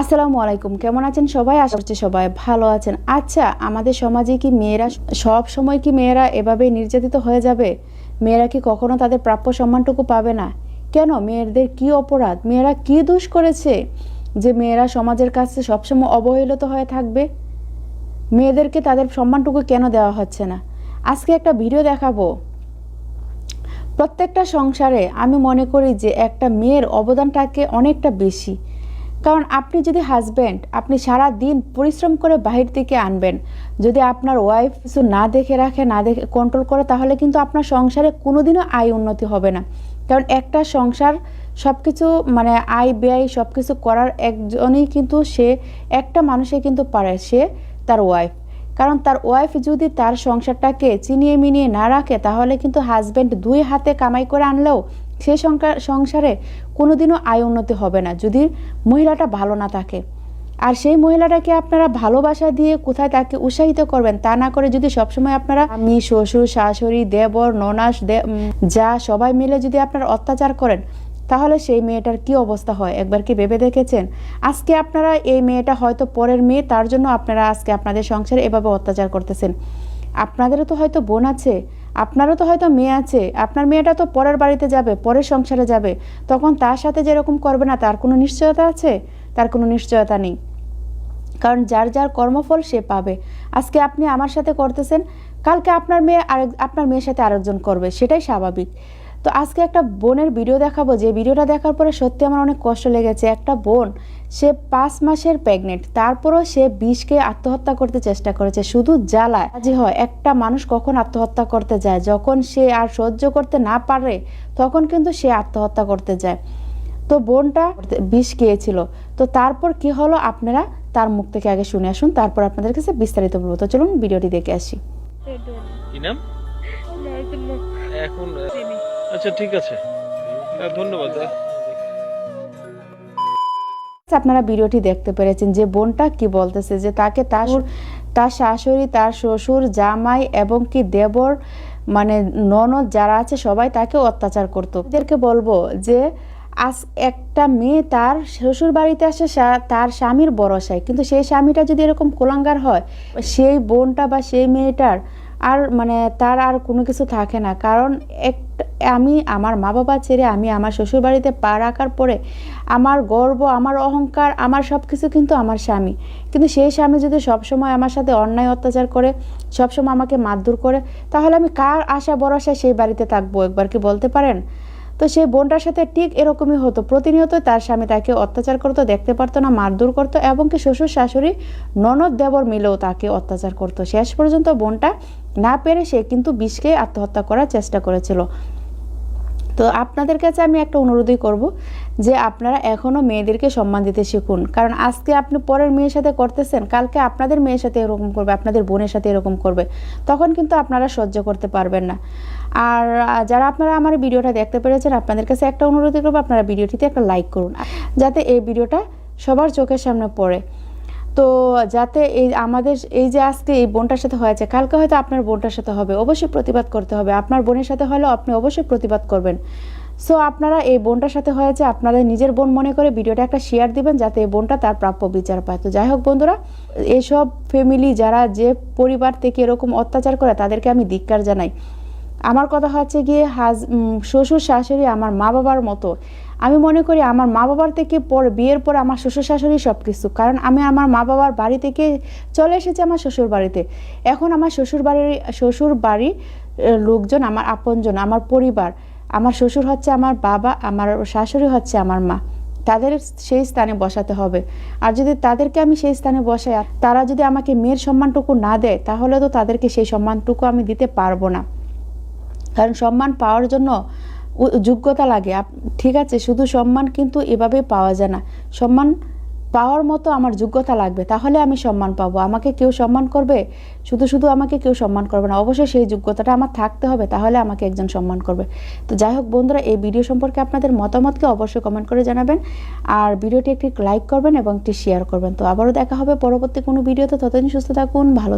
আসসালামু আলাইকুম, কেমন আছেন সবাই? আশা করছি সবাই ভালো আছেন। আচ্ছা আমাদের সমাজে কি মেয়েরা, সব সময় কি মেয়েরা এভাবে নির্যাতিত হয়ে যাবে? মেয়েরা কি কখনো তাদের প্রাপ্য সম্মানটুকু পাবে না? কেন? মেয়েদের কি অপরাধ? মেয়েরা কি দোষ করেছে যে মেয়েরা সমাজের কাছে সবসময় অবহেলিত হয়ে থাকবে? মেয়েদেরকে তাদের সম্মানটুকু কেন দেওয়া হচ্ছে না? আজকে একটা ভিডিও দেখাবো। প্রত্যেকটা সংসারে আমি মনে করি যে একটা মেয়ের অবদানটাকে অনেকটা বেশি। কারণ আপনি যদি হাজব্যান্ড আপনি সারা দিন পরিশ্রম করে বাহির থেকে আনবেন, যদি আপনার ওয়াইফ কিছু না দেখে রাখে, না দেখে কন্ট্রোল করে, তাহলে কিন্তু আপনার সংসারে কোনোদিনও আয় উন্নতি হবে না। কারণ একটা সংসার সব কিছু মানে আয় ব্যয় সব কিছু করার একজনই কিন্তু সে, একটা মানুষে কিন্তু পারে সে তার ওয়াইফ কারণ তার ওয়াইফ যদি তার সংসারটাকে চিনিয়ে মিনিয়ে না রাখে, তাহলে কিন্তু হাজব্যান্ড দুই হাতে কামাই করে আনলেও সেই সংসার কোনোদিনও আয় উন্নতি হবে না যদি মহিলাটা ভালো না থাকে। আর সেই মহিলাটাকে আপনারা ভালোবাসা দিয়ে কোথায় তাকে উৎসাহিত করবেন তা না করে যদি সবসময় আপনারা আমি শ্বশুর, শাশুড়ি, দেবর, ননাস যা সবাই মিলে যদি আপনারা অত্যাচার করেন, তাহলে সেই মেয়েটার কি অবস্থা হয়? একবার কি ভেবে দেখেছেন? আজকে আপনারা এই মেয়েটা হয়তো পরের মেয়ে, তার জন্য আপনারা আজকে আপনাদের সংসারে এভাবে অত্যাচার করতেছেন। আপনাদেরও তো হয়তো বোন আছে। আপনারও তো হয়তো মেয়ে আছে, আপনার মেয়েটা তো পরের বাড়িতে যাবে, পরের সংসারে যাবে, তখন তার সাথে যেরকম করবে না, তার কোনো নিশ্চয়তা আছে? তার কোনো নিশ্চয়তা নেই। কারণ যার যার কর্মফল সে পাবে। আজকে আপনি আমার সাথে করতেছেন, কালকে আপনার মেয়ে আরেক, আপনার মেয়ের সাথে আরেকজন করবে, সেটাই স্বাভাবিক। তো আজকে একটা বোনের ভিডিও দেখাবো, যে ভিডিওটা দেখার পরে সত্যি আমার অনেক কষ্ট লেগেছে। একটা বোন সে পাঁচ মাসের প্রেগনেন্ট তারপরও সে বিষকে আত্মহত্যা করতে চেষ্টা করেছে শুধু জ্বালায়। যে হয় একটা মানুষ কখন আত্মহত্যা করতে যায়? যখন সে আর সহ্য করতে না পারে তখন কিন্তু সে আত্মহত্যা করতে যায়। তো বোনটা বিষ খেয়েছিল। তো তারপর কি হলো আপনারা তার মুখ থেকে আগে শুনে আসুন তারপর আপনাদের কাছে বিস্তারিত বলব। তো চলুন ভিডিওটি দেখে আসি। কি নাম? এখন আচ্ছা ঠিক আছে। হ্যাঁ, ধন্যবাদ। আপনারা ভিডিওটি দেখতে পেরেছেন যে বোনটা কি বলতেছে যে তাকে তার তার শাশুড়ি তার শ্বশুর জামাই এবং কি দেবর মানে ননদ যারা আছে সবাই তাকে অত্যাচার করতো। এদেরকে বলব যে আজ একটা মেয়ে তার শ্বশুর বাড়িতে আসে তার স্বামীর ভরসায়। কিন্তু সেই স্বামীটা যদি এরকম কোলাঙ্গার হয় সেই বোনটা বা সেই মেয়েটার আর মানে তার আর কোনো কিছু থাকে না। কারণ একটা আমি আমার মা বাবা ছেড়ে আমি আমার শ্বশুরবাড়িতে পা রাখার পরে আমার গর্ব, আমার অহংকার, আমার সব কিছু কিন্তু আমার স্বামী। কিন্তু সেই স্বামী যদি সবসময় আমার সাথে অন্যায় অত্যাচার করে, সবসময় আমাকে মারধর করে, তাহলে আমি কার আশা ভরসায় সেই বাড়িতে থাকব একবার কি বলতে পারেন? তো সেই বোনটার সাথে ঠিক এরকমই হতো। প্রতিনিয়ত তার স্বামী তাকে অত্যাচার করতো, দেখতে পারতো না, মারধর করতো এবং কি শ্বশুর শাশুড়ি ননদ দেবর মিলেও তাকে অত্যাচার করতো। শেষ পর্যন্ত বোনটা না পেরে সে কিন্তু বিষকে আত্মহত্যা করার চেষ্টা করেছিল। তো আপনাদের কাছে আমি একটা অনুরোধই করব যে আপনারা এখনও মেয়েদেরকে সম্মান দিতে শিখুন। কারণ আজকে আপনি পরের মেয়ের সাথে করতেছেন, কালকে আপনাদের মেয়ের সাথে এরকম করবে, আপনাদের বোনের সাথে এরকম করবে, তখন কিন্তু আপনারা সহ্য করতে পারবেন না। আর যারা আপনারা আমার ভিডিওটা দেখতে পেরেছেন, আপনাদের কাছে একটা অনুরোধই করব, আপনারা ভিডিওটিতে একটা লাইক করুন, যাতে এই ভিডিওটা সবার চোখের সামনে পড়ে। তো যাতে এই আমাদের এই যে আজকে এই বোনটার সাথে হয়েছে, কালকে হয়তো আপনার বোনটার সাথে হবে, অবশ্যই প্রতিবাদ করতে হবে। আপনার বোনের সাথে হলেও আপনি অবশ্যই প্রতিবাদ করবেন। সো আপনারা এই বোনটার সাথে হয়েছে, আপনাদের নিজের বোন মনে করে ভিডিওটা একটা শেয়ার দিবেন, যাতে এই বোনটা তার প্রাপ্য বিচার পায়। তো যাই হোক বন্ধুরা, এসব ফ্যামিলি যারা যে পরিবার থেকে এরকম অত্যাচার করে, তাদেরকে আমি ধিক্কার জানাই। আমার কথা হচ্ছে গিয়ে হাজ শ্বশুর শাশুড়ি আমার মা বাবার মতো। আমি মনে করি আমার মা বাবার থেকে পর বিয়ের পর আমার শ্বশুর শাশুড়ি সব কিছু কারণ আমি আমার মা বাবার বাড়ি থেকে চলে এসেছি আমার শ্বশুর বাড়িতে। এখন আমার শ্বশুর বাড়ির শ্বশুর বাড়ি আহ, লোকজন আমার আপনজন আমার পরিবার। আমার শ্বশুর হচ্ছে আমার বাবা আমার শাশুড়ি হচ্ছে আমার মা। তাদের সেই স্থানে বসাতে হবে। আর যদি তাদেরকে আমি সেই স্থানে বসাই তারা যদি আমাকে মেয়ের সম্মানটুকু না দেয় তাহলে তো তাদেরকে সেই সম্মানটুকু আমি দিতে পারব না। কারণ সম্মান পাওয়ার জন্য যোগ্যতা লাগে। ঠিক আছে, শুধু সম্মান কিন্তু এভাবে পাওয়া যায় না। সম্মান পাওয়ার মতো আমার যোগ্যতা লাগবে, তাহলে আমি সম্মান পাবো। আমাকে কেউ সম্মান করবে? শুধু শুধু আমাকে কেউ সম্মান করবে না। অবশ্যই সেই যোগ্যতাটা আমার থাকতে হবে, তাহলে আমাকে একজন সম্মান করবে। তো যাই হোক বন্ধুরা, এই ভিডিও সম্পর্কে আপনাদের মতামতকে অবশ্যই কমেন্ট করে জানাবেন। আর ভিডিওটি একটি লাইক করবেন এবং একটি শেয়ার করবেন। তো আবারও দেখা হবে পরবর্তী কোনো ভিডিওতে। ততদিন সুস্থ থাকুন, ভালো